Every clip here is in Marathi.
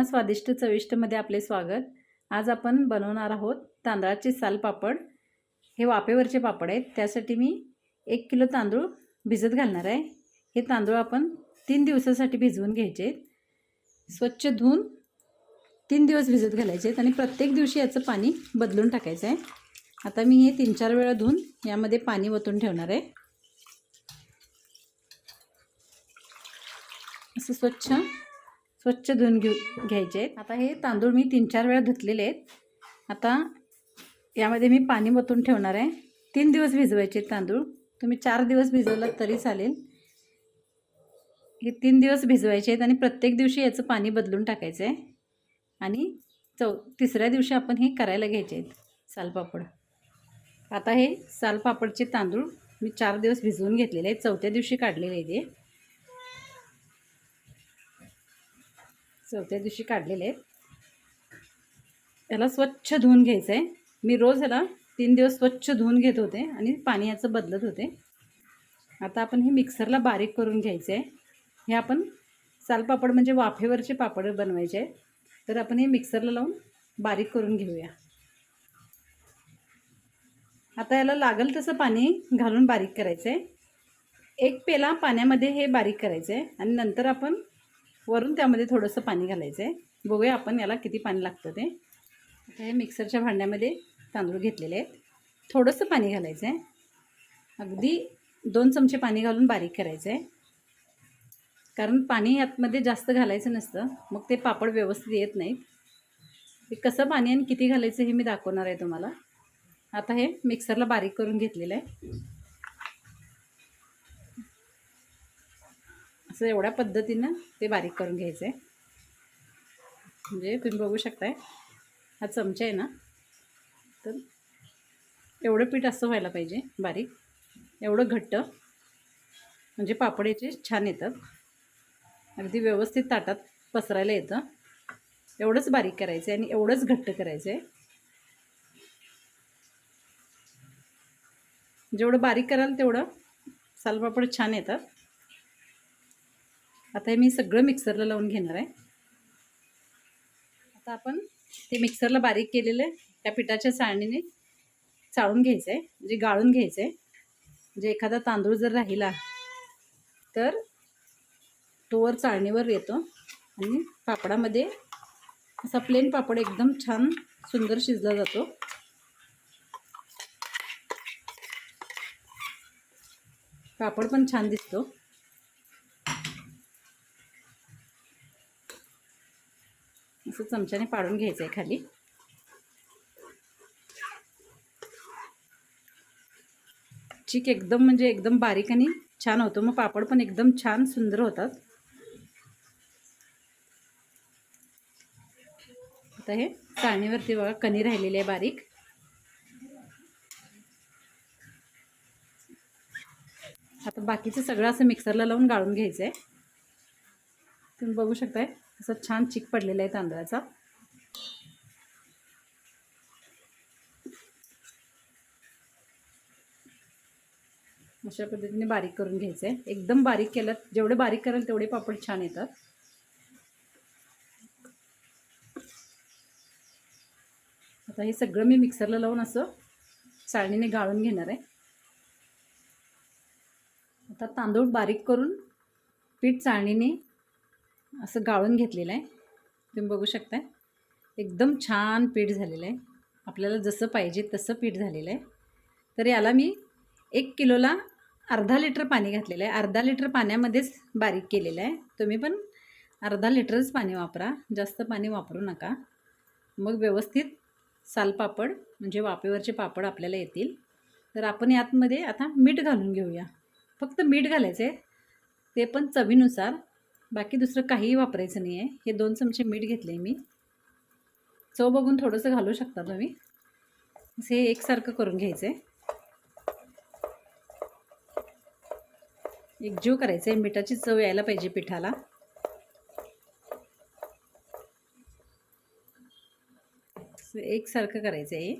पुन्हा स्वादिष्ट चविष्टमध्ये आपले स्वागत. आज आपण बनवणार आहोत तांदळाचे साल पापड. हे वाफेवरचे पापड आहेत. त्यासाठी मी एक किलो तांदूळ भिजत घालणार आहे. हे तांदूळ आपण तीन दिवसासाठी भिजवून घ्यायचे आहेत. स्वच्छ धुवून तीन दिवस भिजत घालायचे आहेत आणि प्रत्येक दिवशी याचं पाणी बदलून टाकायचं आहे. आता मी हे तीन चार वेळा धुवून यामध्ये पाणी ओतून ठेवणार आहे. असं स्वच्छ स्वच्छ धुवून घेऊ घ्यायचे आहेत. आता हे तांदूळ मी तीन चार वेळा धुतलेले आहेत. आता यामध्ये मी पाणी ओतून ठेवणार आहे. तीन दिवस भिजवायचे आहेत तांदूळ. तुम्ही चार दिवस भिजवलात तरी चालेल. हे तीन दिवस भिजवायचे आहेत आणि प्रत्येक दिवशी याचं पाणी बदलून टाकायचं आहे. आणि चौ तिसऱ्या दिवशी आपण हे करायला घ्यायचे आहेत सालपापड. आता हे सालपापडचे तांदूळ मी चार दिवस भिजवून घेतलेले आहेत. चौथ्या दिवशी काढलेले आहेत ते चौथ्या दिवशी काढलेले आहेत. याला स्वच्छ धुवून घ्यायचं आहे मी रोज ह्याला तीन दिवस स्वच्छ धुवून घेत होते आणि पाणी याचं बदलत होते. आता आपण हे मिक्सरला बारीक करून घ्यायचं आहे हे आपण सालपापड म्हणजे वाफेवरचे पापड बनवायचे. आहे तर आपण हे मिक्सरला लावून बारीक करून घेऊया. आता याला लागेल तसं पाणी घालून बारीक करायचं आहे एक पेला पाण्यामध्ये हे बारीक करायचं आहे आणि नंतर आपण वरून त्यामध्ये थोडंसं पाणी घालायचं आहे बघूया आपण याला किती पाणी लागतं ते. आता हे मिक्सरच्या भांड्यामध्ये तांदूळ घेतलेले आहेत. थोडंसं पाणी घालायचं आहे अगदी दोन चमचे पाणी घालून बारीक करायचं आहे कारण पाणी यातमध्ये जास्त घालायचं नसतं. मग ते पापड व्यवस्थित येत नाहीत. ते कसं पाणी आणि किती घालायचं हे मी दाखवणार आहे तुम्हाला. आता हे मिक्सरला बारीक करून घेतलेलं आहे. असं एवढ्या पद्धतीनं ते बारीक करून घ्यायचं. आहे म्हणजे तुम्ही बघू शकताय हा चमचा आहे ना तर एवढं पीठ असं व्हायला पाहिजे बारीक. एवढं घट्ट म्हणजे पापड छान येतात. अगदी व्यवस्थित ताटात पसरायला येतं. एवढंच बारीक करायचं आहे आणि एवढंच घट्ट करायचं आहे जेवढं बारीक कराल तेवढं सालपापड छान येतात. आता हे मी सगळं मिक्सरला लावून घेणार आहे. आता आपण ते मिक्सरला बारीक केलेलं त्या पिठाच्या चाळणीने चाळून घ्यायचं आहे म्हणजे गाळून घ्यायचं आहे म्हणजे एखादा तांदूळ जर राहिला तर तोवर चाळणीवर येतो आणि पापडामध्ये असा प्लेन पापड एकदम छान सुंदर शिजला जातो. पापड पण छान दिसतो. असं चमच्याने पाडून घ्यायचं आहे खाली. चीक एकदम म्हणजे एकदम बारीक आणि छान होतो. मग पापड पण एकदम छान सुंदर होतात. आता हे चाळणीवरती बघा कणी राहिलेली आहे बारीक. आता बाकीचं सगळं असं मिक्सरला लावून गाळून घ्यायचं आहे तुम्ही बघू शकताय. असं छान चिक पडलेला आहे तांदळाचा. अशा पद्धतीने बारीक करून घ्यायचं आहे. एकदम बारीक केलं जेवढे बारीक कराल तेवढे पापड छान येतात. आता हे सगळं मी मिक्सरला लावून असं चाळणीने गाळून घेणार आहे. आता तांदूळ बारीक करून पीठ चाळणीने असं गाळून घेतलेलं आहे. तुम्ही बघू शकता एकदम छान पीठ झालेलं आहे. आपल्याला जसं पाहिजे तसं पीठ झालेलं आहे. तर याला मी एक किलोला अर्धा लिटर पाणी घातलेलं आहे. अर्धा लिटर पाण्यामध्येच बारीक केलेलं आहे. तुम्ही पण अर्धा लिटरच पाणी वापरा. जास्त पाणी वापरू नका. मग व्यवस्थित सालपापड म्हणजे वाफेवरचे पापड आपल्याला येतील. तर आपण यातमध्ये आता मीठ घालून घेऊया. फक्त मीठ घालायचं आहे ते पण चवीनुसार. बाकी दुसरं काहीही वापरायचं नाही आहे. हे दोन चमचे मीठ घेतले मी. चव बघून थोडंसं घालू शकता तुम्ही. असं हे एकसारखं करून घ्यायचं आहे एक जीव करायचं आहे मिठाची चव यायला पाहिजे पिठाला. एकसारखं करायचं आहे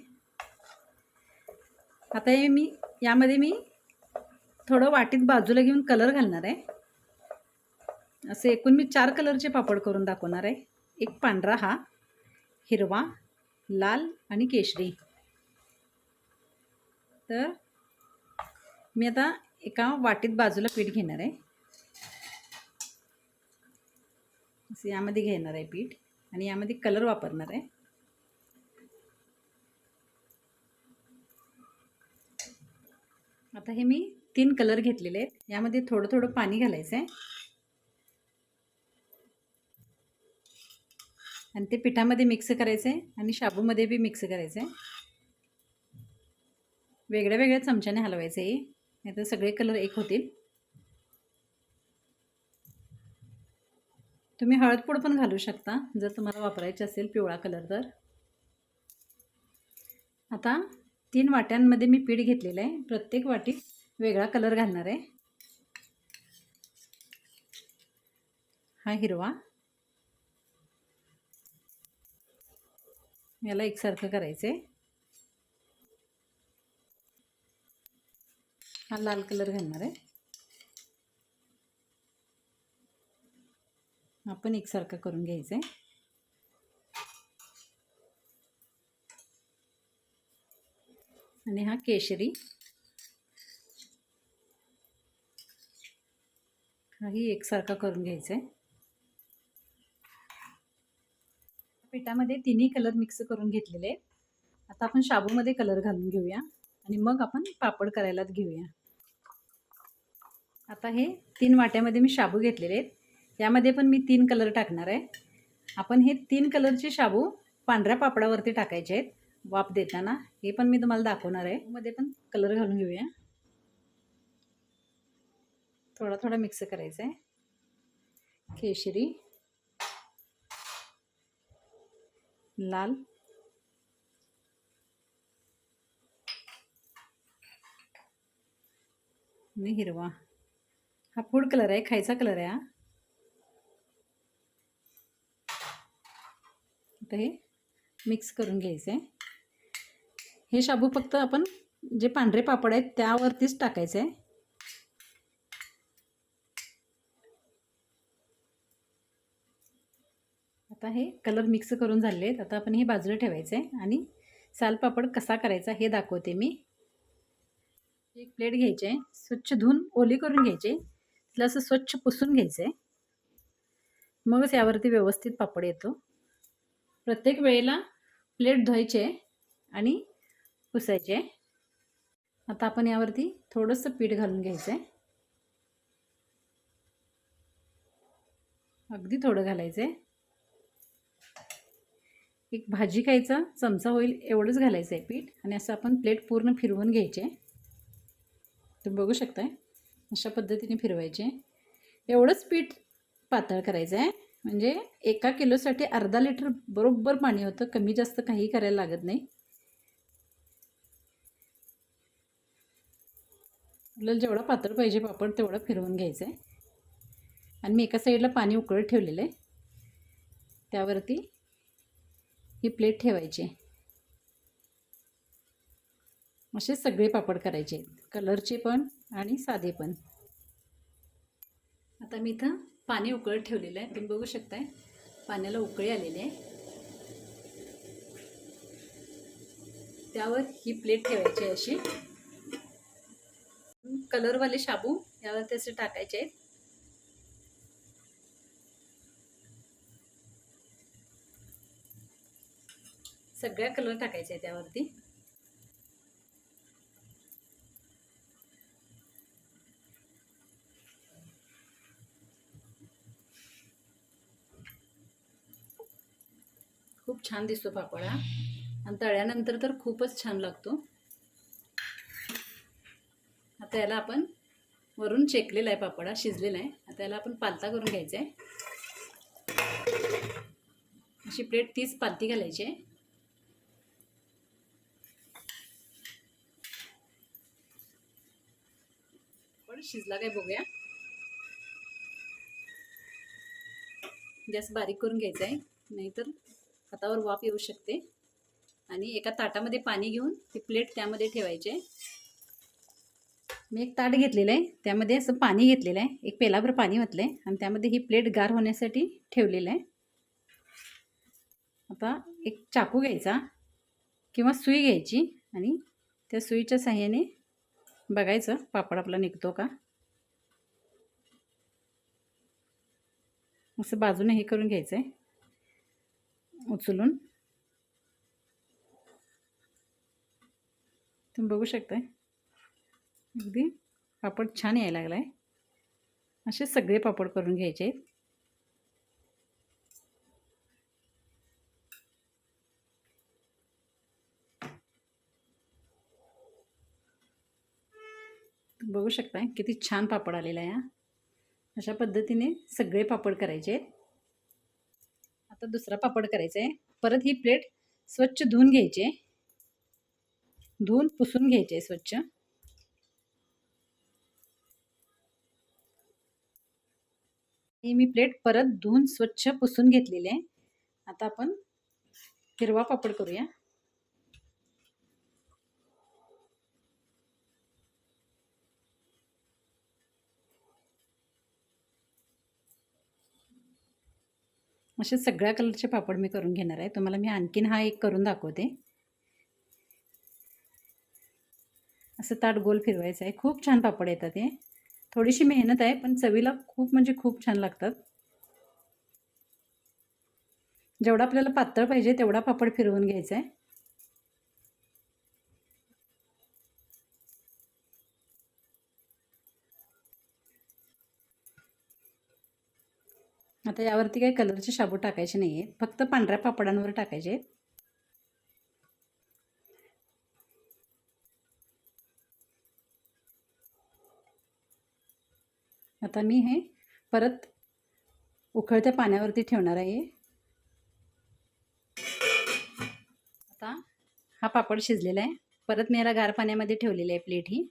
आता हे मी यामध्ये मी थोडं वाटीत बाजूला घेऊन कलर घालणार आहे. असे एकूण मी चार कलरचे पापड करून दाखवणार आहे. एक पांढरा हा हिरवा लाल आणि केशरी. तर मी आता एका वाटीत बाजूला पीठ घेणार आहे. असं यामध्ये घेणार आहे पीठ आणि यामध्ये कलर वापरणार आहे. आता हे मी तीन कलर घेतलेले आहेत. यामध्ये थोडं थोडं पाणी घालायचं आहे आणि ते पिठामध्ये मिक्स करायचं आहे आणि शाबूमध्ये बी मिक्स करायचं. आहे वेगळ्या वेगळ्या चमच्याने हलवायचं आहे नाही तर सगळे कलर एक होतील. तुम्ही हळदपूड पण घालू शकता जर तुम्हाला वापरायचे असेल पिवळा कलर तर. आता तीन वाट्यांमध्ये मी पीठ घेतलेलं आहे. प्रत्येक वाटीत वेगळा कलर घालणार आहे. हा हिरवा. याला एकसारखं करायचं आहे हा लाल कलर घालणार आहे. आपण एकसारखं करून घ्यायचं आहे आणि हा केशरी. हाही एकसारखा करून घ्यायचा आहे पिठामध्ये तिन्ही कलर मिक्स करून घेतलेले आहेत. आता आपण शाबूमध्ये कलर घालून घेऊया आणि मग आपण पापड करायला घेऊया. आता हे तीन वाट्यामध्ये मी शाबू घेतलेले आहेत. यामध्ये पण मी तीन कलर टाकणार आहे. आपण हे तीन कलरचे शाबू पांढऱ्या पापडावरती टाकायचे आहेत. वाफ देताना हे पण मी तुम्हाला दाखवणार आहे. मध्ये पण कलर घालून घेऊया. थोडा थोडा मिक्स करायचा आहे. केशरी. लाल. आणि हिरवा. हा फूड कलर आहे खायचा कलर आहे हा. आता हे मिक्स करून घ्यायचं आहे हे शाबू फक्त आपण जे पांढरे पापड आहेत त्यावरतीच टाकायचं आहे हे कलर मिक्स करून झाले आहेत. आता आपण हे बाजूला ठेवायचं आहे आणि सालपापड कसा करायचा हे दाखवते मी. एक प्लेट घ्यायची आहे. स्वच्छ धुवून ओली करून घ्यायची तिला असं स्वच्छ पुसून घ्यायचं आहे. मगच यावरती व्यवस्थित पापड येतो. प्रत्येक वेळेला प्लेट धुवायचे आणि पुसायचे आता आपण यावरती थोडंसं पीठ घालून घ्यायचं आहे. अगदी थोडं घालायचं आहे. एक भाजी खायचा चमचा होईल एवढंच घालायचं आहे पीठ आणि असं आपण प्लेट पूर्ण फिरवून घ्यायचे. तुम्ही बघू शकताय अशा पद्धतीने फिरवायचे. एवढंच पीठ पातळ करायचं आहे म्हणजे एका किलोसाठी अर्धा लिटर बरोबर पाणी होतं कमी जास्त काही करायला लागत नाही. आपल्याला जेवढा पातळ पाहिजे पापड तेवढं फिरवून घ्यायचं आहे आणि मी एका साईडला पाणी उकळत ठेवलेलं आहे. त्यावरती ही प्लेट ठेवायची. असे सगळे पापड करायचे कलरचे पण आणि साधे पण. आता मी इथं पाणी उकळत ठेवलेलं आहे. तुम्ही बघू शकताय पाण्याला उकळी आलेली आहे. त्यावर ही प्लेट ठेवायची आहे अशी. कलरवाले शाबू यावर त्याचे टाकायचे आहेत. सगळ्या कलर टाकायचे आहे त्यावरती. खूप छान दिसतो पापड हा. आणि तळ्यानंतर तर खूपच छान लागतो. आता याला आपण वरून चेकलेला आहे पापडा शिजलेला आहे. आता याला आपण पालता करून घ्यायचा आहे. अशी प्लेट तीच पालती घालायची आहे. शिजला काय बघूया. गॅस बारीक करून घ्यायचा आहे नाहीतर हातावर वाफ येऊ शकते. आणि एका ताटामध्ये पाणी घेऊन ती प्लेट त्यामध्ये ठेवायचे मी एक ताट घेतलेलं आहे त्यामध्ये असं पाणी घेतलेलं आहे एक पेलाभर पाणी ओतलं आहे आणि त्यामध्ये ही प्लेट गार होण्यासाठी ठेवलेलं आहे. आता एक चाकू घ्यायचा किंवा सुई घ्यायची आणि त्या सुईच्या साह्याने बघायचं पापड आपला निघतो का? असं बाजूने हे करून घ्यायचं आहे उचलून. तुम्ही बघू शकताय. अगदी पापड छान यायला लागला आहे असे सगळे पापड करून घ्यायचे आहेत बघू शकताय. किती छान पापड आलेला आहे अशा पद्धतीने सगळे पापड करायचे. आहेत आता दुसरा पापड करायचा आहे परत ही प्लेट स्वच्छ धुवून घ्यायची. आहे धुवून पुसून घ्यायचे आहे स्वच्छ. ही मी प्लेट परत धुवून स्वच्छ पुसून घेतलेली आहे. आता आपण हिरवा पापड करूया. असे सगळ्या कलरचे पापड मी करून घेणार आहे. तुम्हाला मी आणखीन हा एक करून दाखवते. असं ताट गोल फिरवायचं आहे. खूप छान पापड येतात हे. थोडीशी मेहनत आहे पण चवीला खूप म्हणजे खूप छान लागतात. जेवढा आपल्याला पातळ पाहिजे तेवढा पापड फिरवून घ्यायचा आहे. आता यावरती काही कलरचे शाबू टाकायचे नाही आहेत फक्त पांढऱ्या पापडांवर टाकायचे. आहेत आता मी हे परत उकळत्या पाण्यावरती ठेवणार आहे. आता हा पापड शिजलेला आहे. परत मी याला गार पाण्यामध्ये ठेवलेली आहे प्लेट ही.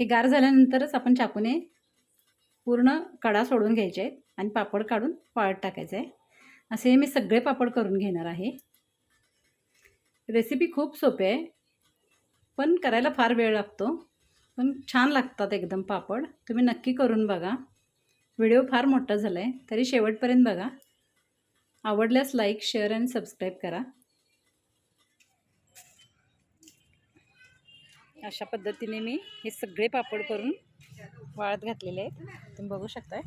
हे गार झाल्यानंतरच आपण चाकूने पूर्ण कडा सोडून घ्यायचे आहेत आणि पापड काढून पाळत टाकायचं. आहे असे मी सगळे पापड करून घेणार आहे. रेसिपी खूप सोपी आहे पण करायला फार वेळ लागतो. पण छान लागतात एकदम पापड. तुम्ही नक्की करून बघा. व्हिडिओ फार मोठा झाला आहे तरी शेवटपर्यंत बघा. आवडल्यास लाईक शेअर आणि सबस्क्राईब करा. अशा पद्धतीने मी हे सगळे पापड करून वाळत घातलेले आहेत. तुम्ही बघू शकताय.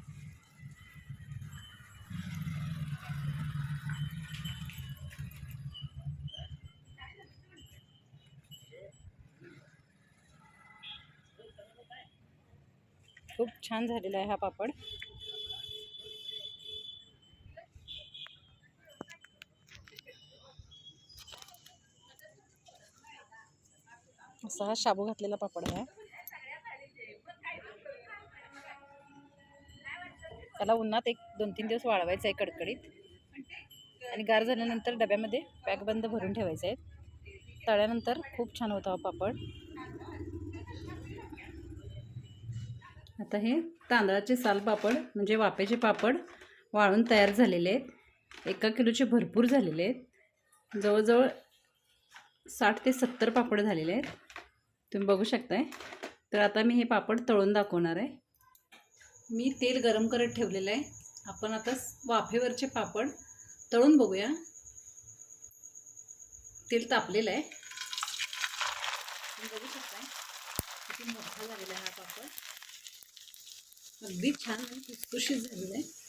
खूप छान झालेला आहे हा पापड. असा हा शाबू घातलेला पापड आहे. त्याला उन्हात एक दोन तीन दिवस वाळवायचं आहे कडकडीत. आणि गार झाल्यानंतर डब्यामध्ये पॅक बंद भरून ठेवायचं आहे. तळ्यानंतर खूप छान होता हा पापड. आता हे तांदळाचे साल पापड म्हणजे वाफेचे पापड वाळून तयार झालेले आहेत. एका किलोचे भरपूर झालेले आहेत. जवळजवळ साठ ते सत्तर पापड झालेले आहेत. तुम्ही बघू शकताय. तर आता मी हे पापड तळून दाखवणार आहे. मी तेल गरम करत ठेवलेलं आहे. आपण आता वाफेवरचे पापड तळून बघूया. तेल तापलेलं आहे. तुम्ही बघू शकताय. किती मोठा झालेला आहे हा पापड. अगदी छान आणि खुसखुशीत झालेलं आहे.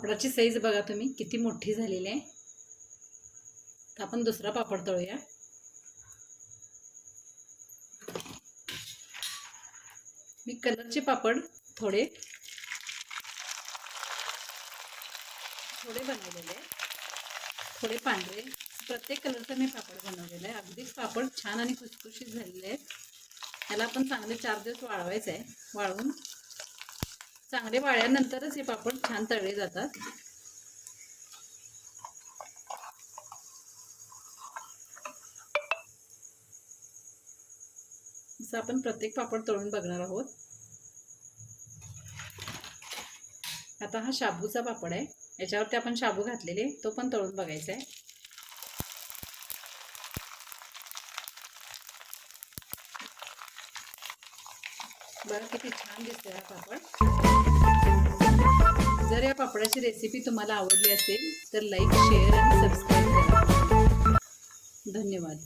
पापडाची साईज बघा तुम्ही किती मोठी झालेली आहे. तर आपण दुसरा पापड तळूया. मी कलरचे पापड थोडे थोडे बनवलेले थोडे पांढरे. प्रत्येक कलरचा मी पापड बनवलेला आहे. अगदीच पापड छान आणि खुसखुशीत झालेले आहेत. ह्याला आपण चांगले चार दिवस वाळवायचं आहे. वाळवून चांगले वाळल्यानंतरच हे पापड छान तळले जातात. असं आपण प्रत्येक पापड तळून बघणार आहोत. आता हा शाबूचा पापड आहे. याच्यावरती आपण शाबू घातलेले तो पण तळून बघायचा आहे. बरं किती छान दिसतोय हा पापड. जर या पापडाची रेसिपी तुम्हाला आवडली असेल तर लाईक शेअर आणि सबस्क्राईब करा. धन्यवाद.